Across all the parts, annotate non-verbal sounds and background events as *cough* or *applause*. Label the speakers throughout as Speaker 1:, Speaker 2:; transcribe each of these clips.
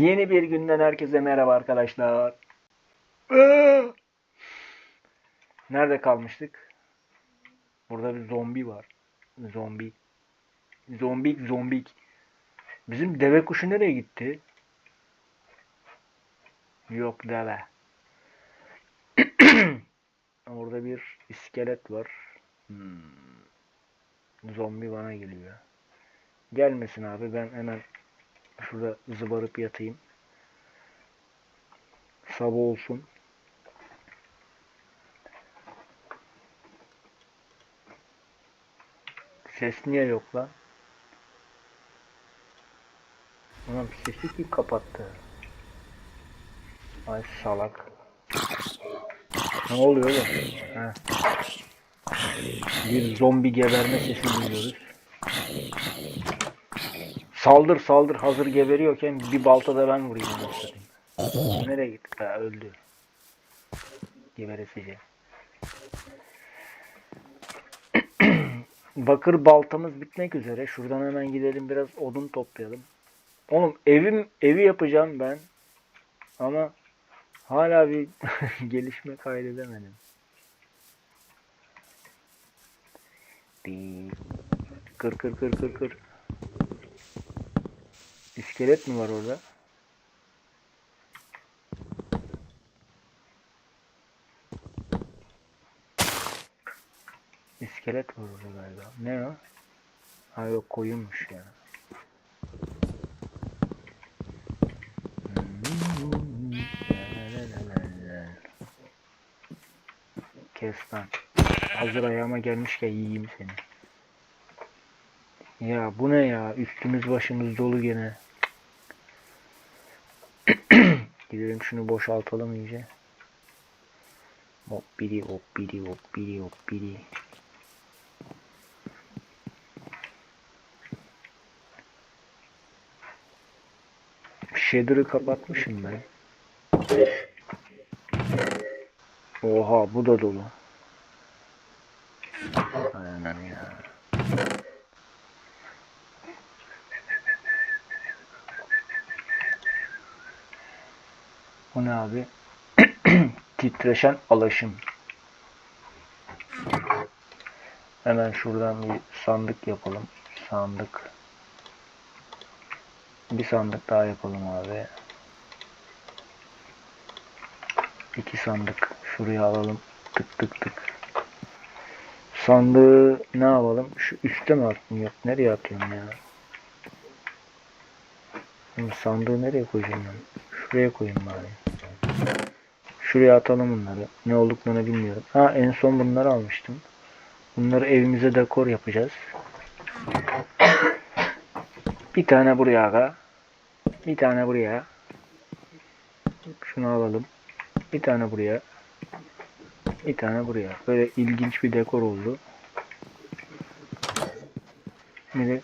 Speaker 1: Yeni bir günden herkese merhaba arkadaşlar. Nerede kalmıştık? Burada bir zombi var. Zombi. Zombik zombik. Bizim deve kuşu nereye gitti? Yok deve. *clears throat* Orada bir iskelet var. Hmm. Zombi bana geliyor. Gelmesin abi ben hemen Şurada zıbarıp yatayım. Sabah olsun. Ses niye yok lan? Ulan sesi kim kapattı? Ay salak. Ne oluyor oğlum? Ha. Bir zombi geberme sesi duyuyoruz. Saldır saldır hazır geberiyorken bir balta da ben vurayım. Nereye gitti? Ha, öldü. Geberesice. *clears throat* Bakır baltamız bitmek üzere. Şuradan hemen gidelim biraz odun toplayalım. Oğlum evim evi yapacağım ben. Ama hala bir *laughs* gelişme kaydedemedim. Kır kır kır kır kır. İskelet mi var orada? İskelet var orada galiba. Ne o? Ha yok koyunmuş ya. Kes lan. Hazır ayağıma gelmişken yiyeyim seni. Ya bu ne ya? Üstümüz başımız dolu gene. Gidelim şunu boşaltalım iyice. Hop biri hop biri hop biri hop biri. Shader'ı kapatmışım ben. Oha bu da dolu. Aynen ya. Bu ne abi? *clears throat* Titreşen alaşım. Hemen şuradan bir sandık yapalım. Sandık. Bir sandık daha yapalım abi. İki sandık. Şuraya alalım. Tık tık tık. Sandığı ne yapalım? Şu üstte mi attım? Yok. Nereye atıyorum ya? Şimdi sandığı nereye koyacağım ben? Şuraya koyayım bari. Şuraya atalım bunları. Ne olduklarını bilmiyorum. Ha en son bunları almıştım. Bunları evimize dekor yapacağız. Bir tane buraya aga. Bir tane buraya. Şunu alalım. Bir tane buraya. Bir tane buraya. Böyle ilginç bir dekor oldu. Bir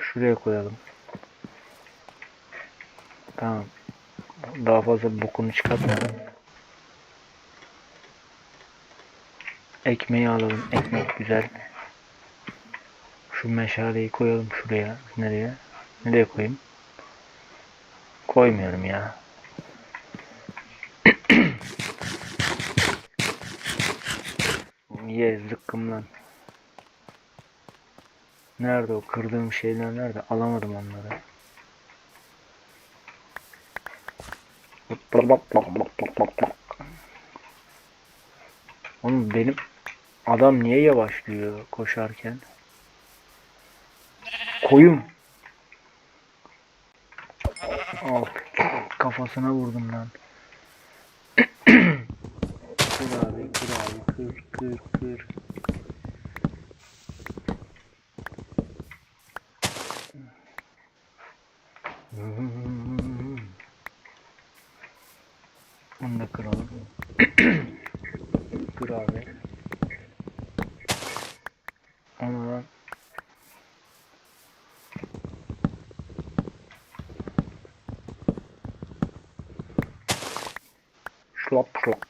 Speaker 1: şuraya koyalım. Tamam. Daha fazla bokunu çıkartmadan. Ekmeği alalım. Ekmek güzel. Şu meşaleyi koyalım şuraya. Nereye? Nereye koyayım? Koymuyorum ya. *clears throat* Ye zıkkım lan. Nerede o kırdığım şeyler nerede? Alamadım onları. Oğlum benim adam niye yavaşlıyor koşarken? Koyun. Al. Kafasına vurdum lan. *clears throat* kır abi, kır abi, kır, kır, kır. Onu da kıralım. Kır abi. Ama Şlop şlop.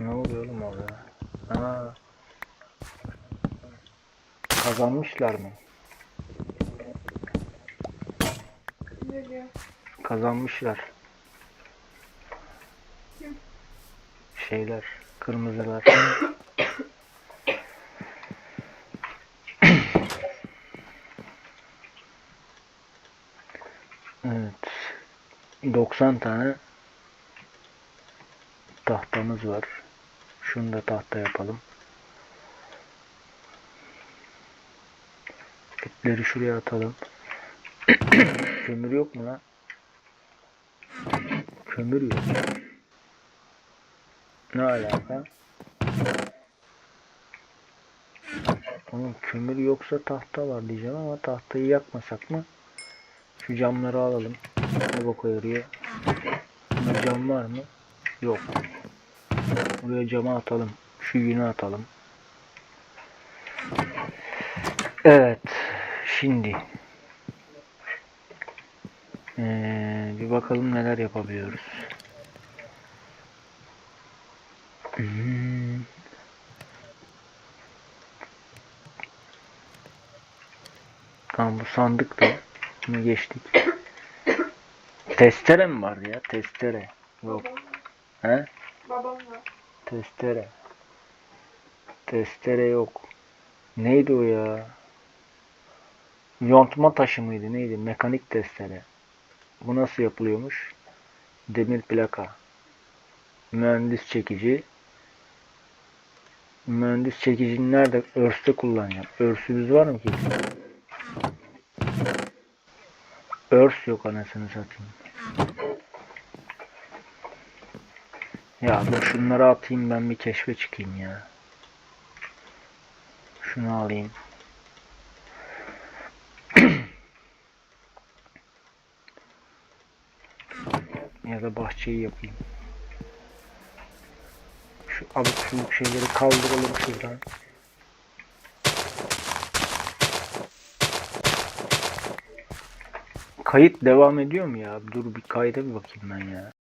Speaker 1: Ne oluyor oğlum orada? Aa. Kazanmışlar mı? Kazanmışlar. Şeyler, kırmızılar. evet. 90 tane tahtamız var. Şunu da tahta yapalım. Etleri şuraya atalım. *coughs* Kömür yok mu lan? Kömür yok. Ne alaka? Onun kömür yoksa tahta var diyeceğim ama tahtayı yakmasak mı? Şu camları alalım. Ne boka yarıyor? Bunda cam var mı? Yok. Buraya cama atalım. Şu yünü atalım. Evet. Şimdi. Ee, bir bakalım neler yapabiliyoruz. Hmm. Tamam bu sandık da. Bunu geçtik. Testere mi var ya? Testere. Yok.
Speaker 2: Babam,
Speaker 1: He?
Speaker 2: babam var.
Speaker 1: Testere. Testere yok. Neydi o ya? Yontma taşı mıydı? Neydi? Mekanik testere. Bu nasıl yapılıyormuş? Demir plaka. Mühendis çekici. Mühendis çekicini nerede? Örs'te kullanacağım. Örsümüz var mı ki? Örs yok anasını satayım. Ya dur şunları atayım ben bir keşfe çıkayım ya. Şunu alayım. *clears throat* ya da bahçeyi yapayım. Abuk subuk şeyleri kaldıralım şuradan. Kayıt devam ediyor mu ya? Dur bir kayda bir bakayım ben ya.